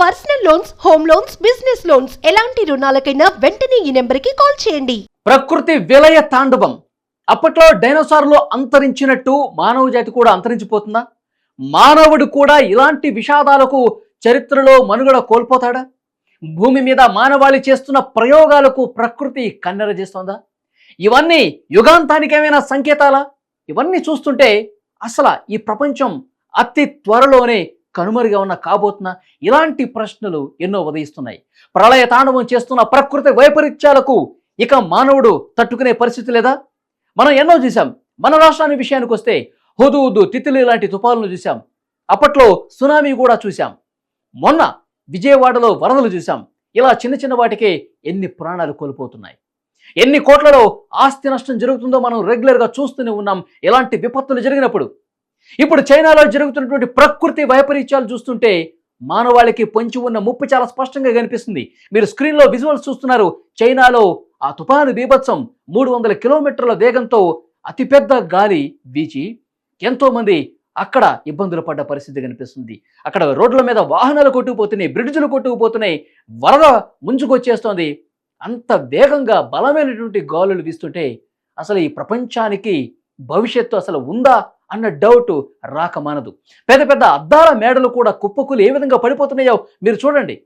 Personal loans home loans business loans ఎలాంటి రుణాలకైనా వెంటనే ఈ నెంబర్కి కాల్ చేయండి. ప్రకృతి విలయ తాండవం. అప్పట్లో డైనోసార్లు అంతరించినట్టు మానవ జాతి కూడా అంతరించిపోతుందా? మానవుడు కూడా ఇలాంటి విషాదాలకు చరిత్రలో మనుగడ కోల్పోతాడా? భూమి మీద మానవాళి చేస్తున్న ప్రయోగాలకు ప్రకృతి కన్నెర చేస్తోందా? ఇవన్నీ యుగాంతానికి ఏమైనా సంకేతాలా? ఇవన్నీ చూస్తుంటే అసలు ఈ ప్రపంచం అతి త్వరలోనే కనుమరుగా ఉన్న కాబోతున్న ఇలాంటి ప్రశ్నలు ఎన్నో ఉదయిస్తున్నాయి. ప్రళయ తాండవం చేస్తున్న ప్రకృతి వైపరీత్యాలకు ఇక మానవుడు తట్టుకునే పరిస్థితి లేదా? మనం ఎన్నో చూసాం మన రాష్ట్రాన్ని విషయానికి వస్తే హుదూదు తితిలి లాంటి తుఫాలను చూసాం అప్పట్లో సునామీ కూడా చూసాం మొన్న విజయవాడలో వరదలు చూసాం ఇలా చిన్న చిన్న వాటికే ఎన్ని ప్రాణాలు కోల్పోతున్నాయి. ఎన్ని కోట్లలో ఆస్తి నష్టం జరుగుతుందో మనం రెగ్యులర్గా చూస్తూనే ఉన్నాం. ఇలాంటి విపత్తులు జరిగినప్పుడు ఇప్పుడు చైనాలో జరుగుతున్నటువంటి ప్రకృతి వైపరీత్యాలు చూస్తుంటే మానవాళికి పొంచి ఉన్న ముప్పు చాలా స్పష్టంగా కనిపిస్తుంది. మీరు స్క్రీన్లో విజువల్స్ చూస్తున్నారు. చైనాలో ఆ తుఫాను బీభత్సం మూడు వందల కిలోమీటర్ల వేగంతో అతిపెద్ద గాలి వీచి ఎంతోమంది అక్కడ ఇబ్బందులు పడ్డ పరిస్థితి కనిపిస్తుంది. అక్కడ రోడ్ల మీద వాహనాలు కొట్టుకుపోతున్నాయి బ్రిడ్జులు కొట్టుకుపోతున్నాయి వరద ముంచుకొచ్చేస్తోంది. అంత వేగంగా బలమైనటువంటి గాలులు వీస్తుంటే అసలు ఈ ప్రపంచానికి భవిష్యత్తు అసలు ఉందా? అన్న డౌట్ రాకమానదు పెద్ద పెద్ద అద్దాల మేడలు కూడా కుప్పకులు ఏ విధంగా పడిపోతున్నాయో మీరు చూడండి.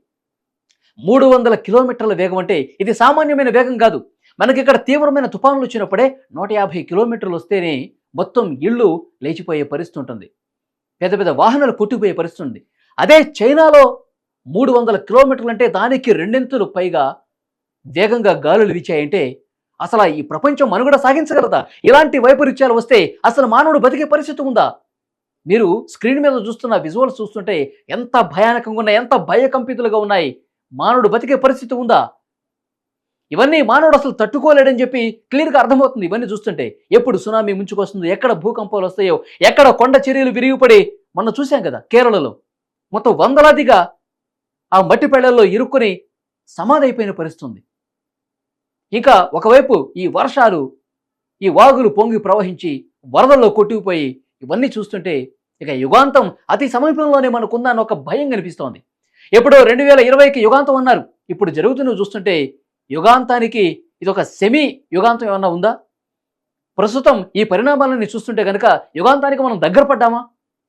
మూడు వందల కిలోమీటర్ల వేగం అంటే ఇది సామాన్యమైన వేగం కాదు. మనకి ఇక్కడ తీవ్రమైన తుఫానులు వచ్చినప్పుడే నూట యాభై కిలోమీటర్లు వస్తేనే మొత్తం ఇళ్ళు లేచిపోయే పరిస్థితి ఉంటుంది. పెద్ద పెద్ద వాహనాలు కొట్టిపోయే పరిస్థితి ఉంది అదే చైనాలో మూడు వందల కిలోమీటర్లు అంటే దానికి రెండింతలు పైగా వేగంగా గాలులు వీచాయంటే అసలు ఈ ప్రపంచం మనుగడ సాగించగలదా? ఇలాంటి వైపరీత్యాలు వస్తే అసలు మానవుడు బతికే పరిస్థితి ఉందా? మీరు స్క్రీన్ మీద చూస్తున్న విజువల్స్ చూస్తుంటే ఎంత భయానకంగా ఉన్నాయి ఎంత భయకంపితులుగా ఉన్నాయి. మానవుడు బతికే పరిస్థితి ఉందా? ఇవన్నీ మానవుడు అసలు తట్టుకోలేడని చెప్పి క్లియర్గా అర్థమవుతుంది ఇవన్నీ చూస్తుంటే. ఎప్పుడు సునామీ ముంచుకొస్తుందో ఎక్కడ భూకంపాలు వస్తాయో ఎక్కడ కొండ చర్యలు విరిగిపడి మొన్న చూసాం కదా కేరళలో. మొత్తం వందలాదిగా ఆ మట్టి పెళ్ళల్లో ఇరుక్కుని సమాధి అయిపోయిన పరిస్థితి ఇంకా ఒకవైపు ఈ వర్షాలు ఈ వాగులు పొంగి ప్రవహించి వరదల్లో కొట్టుకుపోయి ఇవన్నీ చూస్తుంటే ఇక యుగాంతం అతి సమీపంలోనే మనకుందని ఒక భయం కనిపిస్తోంది. ఎప్పుడో రెండు వేల ఇరవైకి యుగాంతం అన్నారు. ఇప్పుడు జరుగుతున్న చూస్తుంటే యుగాంతానికి ఇది ఒక సెమీ యుగాంతం ఏమన్నా ఉందా? ప్రస్తుతం ఈ పరిణామాలని చూస్తుంటే కనుక యుగాంతానికి మనం దగ్గర పడ్డామా?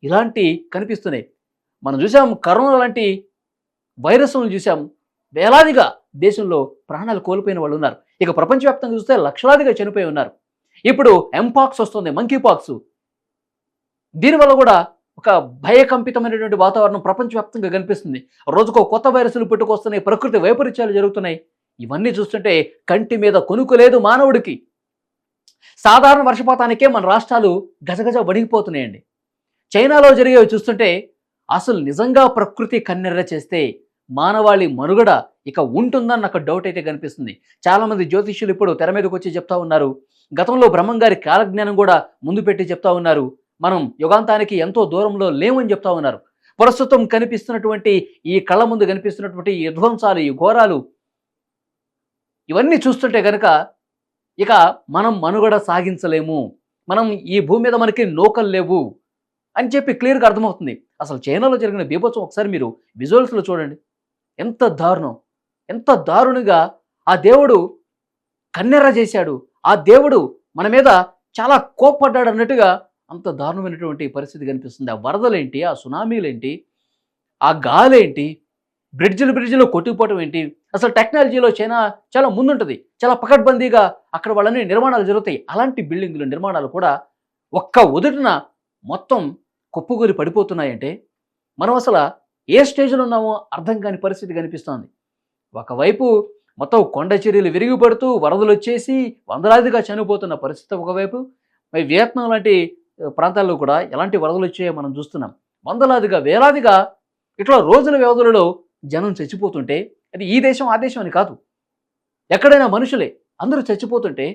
ఇలాంటి కనిపిస్తున్నాయి. మనం చూసాం కరోనా లాంటి వైరస్లను చూసాం. వేలాదిగా దేశంలో ప్రాణాలు కోల్పోయిన వాళ్ళు ఉన్నారు. ఇక ప్రపంచవ్యాప్తంగా చూస్తే లక్షలాదిగా చనిపోయి ఉన్నారు. ఇప్పుడు ఎంపాక్స్ వస్తుంది మంకీ పాక్స్ దీనివల్ల కూడా ఒక భయకంపితమైనటువంటి వాతావరణం ప్రపంచవ్యాప్తంగా కనిపిస్తుంది. రోజుకో కొత్త వైరస్లు పుట్టుకొస్తున్నాయి ప్రకృతి వైపరీత్యాలు జరుగుతున్నాయి. ఇవన్నీ చూస్తుంటే కంటి మీద కొనుక్కులేదు మానవుడికి. సాధారణ వర్షపాతానికే మన రాష్ట్రాలు గజగజ వణిగిపోతున్నాయండి. చైనాలో జరిగేవి చూస్తుంటే అసలు నిజంగా ప్రకృతి కన్నెర్ర చేస్తే మానవాళి మనుగడ ఇక ఉంటుందని నాకు డౌట్ అయితే కనిపిస్తుంది. చాలామంది జ్యోతిష్యులు ఇప్పుడు తెర మీదకి వచ్చి చెప్తా ఉన్నారు. గతంలో బ్రహ్మంగారి కాలజ్ఞానం కూడా ముందు పెట్టి చెప్తా ఉన్నారు. మనం యుగాంతానికి ఎంతో దూరంలో లేమని చెప్తా ఉన్నారు. ప్రస్తుతం కనిపిస్తున్నటువంటి ఈ కళ్ళ ముందు కనిపిస్తున్నటువంటి ఈ విధ్వంసాలు ఈ ఘోరాలు ఇవన్నీ చూస్తుంటే కనుక ఇక మనం మనుగడ సాగించలేము. మనం ఈ భూమి మీద మనకి నోకలు లేవు అని చెప్పి క్లియర్గా అర్థమవుతుంది. అసలు చైనాలో జరిగిన బీభత్సం ఒకసారి మీరు విజువల్స్లో చూడండి. ఎంత దారుణం ఎంత దారుణంగా ఆ దేవుడు కన్నెర్ర చేశాడు. ఆ దేవుడు మన మీద చాలా కోప్పడ్డాడు అన్నట్టుగా అంత దారుణమైనటువంటి పరిస్థితి కనిపిస్తుంది. ఆ వరదలేంటి ఆ సునామీలేంటి ఆ గాలేంటి బ్రిడ్జిలు బ్రిడ్జిలో కొట్టుకుపోవటం ఏంటి? అసలు టెక్నాలజీలో చైనా చాలా ముందుంటుంది. చాలా పకడ్బందీగా అక్కడ వాళ్ళని నిర్మాణాలు జరుగుతాయి. అలాంటి బిల్డింగులు నిర్మాణాలు కూడా ఒక్క ఉదుటిన మొత్తం కుప్పగూరి పడిపోతున్నాయంటే మనం అసలు ఏ స్టేజ్లో ఉన్నామో అర్థం కాని పరిస్థితి కనిపిస్తోంది. ఒకవైపు మొత్తం కొండ చర్యలు విరిగిపడుతూ వరదలు వచ్చేసి వందలాదిగా చనిపోతున్న పరిస్థితి ఒకవైపు మరి వియత్నాం లాంటి ప్రాంతాల్లో కూడా ఎలాంటి వరదలు వచ్చాయో మనం చూస్తున్నాం. వందలాదిగా వేలాదిగా ఇట్లా రోజుల వ్యవధులలో జనం చచ్చిపోతుంటే అది ఈ దేశం ఆ దేశం అని కాదు. ఎక్కడైనా మనుషులే అందరూ చచ్చిపోతుంటే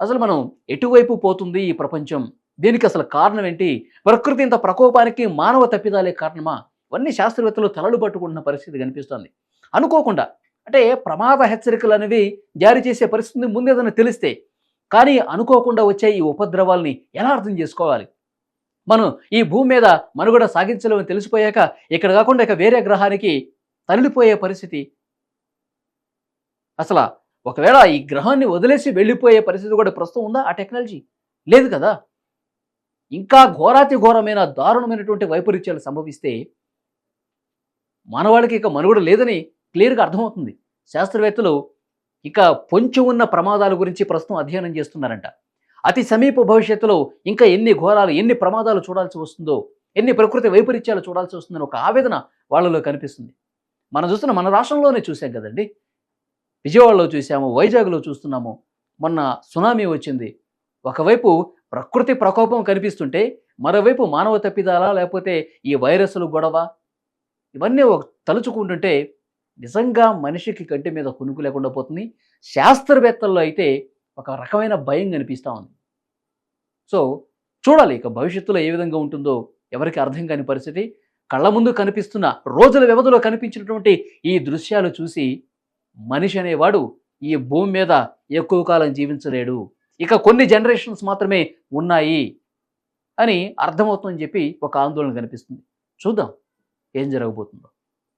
అసలు మనం ఎటువైపు పోతుంది ఈ ప్రపంచం? దీనికి అసలు కారణం ఏంటి? ప్రకృతి ఇంత ప్రకోపానికి మానవ తప్పిదాలే కారణమా? ఇవన్నీ శాస్త్రవేత్తలు తలలు పట్టుకుంటున్న పరిస్థితి కనిపిస్తోంది. అనుకోకుండా అంటే ప్రమాద హెచ్చరికలు అనేవి జారీ చేసే పరిస్థితి ముందేదైనా తెలిస్తే కానీ అనుకోకుండా వచ్చే ఈ ఉపద్రవాల్ని ఎలా అర్థం చేసుకోవాలి? మనం ఈ భూమి మీద మనుగడ సాగించలేమని తెలిసిపోయాక ఇక్కడ కాకుండా ఇక వేరే గ్రహానికి తరలిపోయే పరిస్థితి? అసలు ఒకవేళ ఈ గ్రహాన్ని వదిలేసి వెళ్ళిపోయే పరిస్థితి కూడా ప్రస్తుతం ఉందా ఆ టెక్నాలజీ? లేదు కదా. ఇంకా ఘోరాతి ఘోరమైన దారుణమైనటువంటి వైపరీత్యాలు సంభవిస్తే మానవాళికి ఇక మనుగడ లేదని క్లియర్గా అర్థమవుతుంది. శాస్త్రవేత్తలు ఇక పొంచి ఉన్న ప్రమాదాల గురించి ప్రస్తుతం అధ్యయనం చేస్తున్నారంట. అతి సమీప భవిష్యత్తులో ఇంకా ఎన్ని ఘోరాలు ఎన్ని ప్రమాదాలు చూడాల్సి వస్తుందో ఎన్ని ప్రకృతి వైపరీత్యాలు చూడాల్సి వస్తుందని ఒక ఆవేదన వాళ్ళలో కనిపిస్తుంది. మనం చూస్తున్న మన రాష్ట్రంలోనే చూసాం కదండి. విజయవాడలో చూసాము వైజాగ్లో చూస్తున్నాము. మొన్న సునామీ వచ్చింది. ఒకవైపు ప్రకృతి ప్రకోపం కనిపిస్తుంటే మరోవైపు మానవ తప్పిదాలా లేకపోతే ఈ వైరస్లు గొడవ ఇవన్నీ ఒక తలుచుకుంటుంటే నిజంగా మనిషికి కంటి మీద కునుకు లేకుండా పోతుంది. శాస్త్రవేత్తల్లో అయితే ఒక రకమైన భయం కనిపిస్తూ ఉంది. సో చూడాలి ఇక భవిష్యత్తులో ఏ విధంగా ఉంటుందో ఎవరికి అర్థం కాని పరిస్థితి. కళ్ళ ముందు కనిపిస్తున్న రోజుల వ్యవధిలో కనిపించినటువంటి ఈ దృశ్యాలు చూసి మనిషి అనేవాడు ఈ భూమి మీద ఎక్కువ కాలం జీవించలేడు. ఇక కొన్ని జనరేషన్స్ మాత్రమే ఉన్నాయి అని అర్థమవుతుందని చెప్పి ఒక ఆందోళన కనిపిస్తుంది. చూద్దాం. ఏం జరగబోతుందో.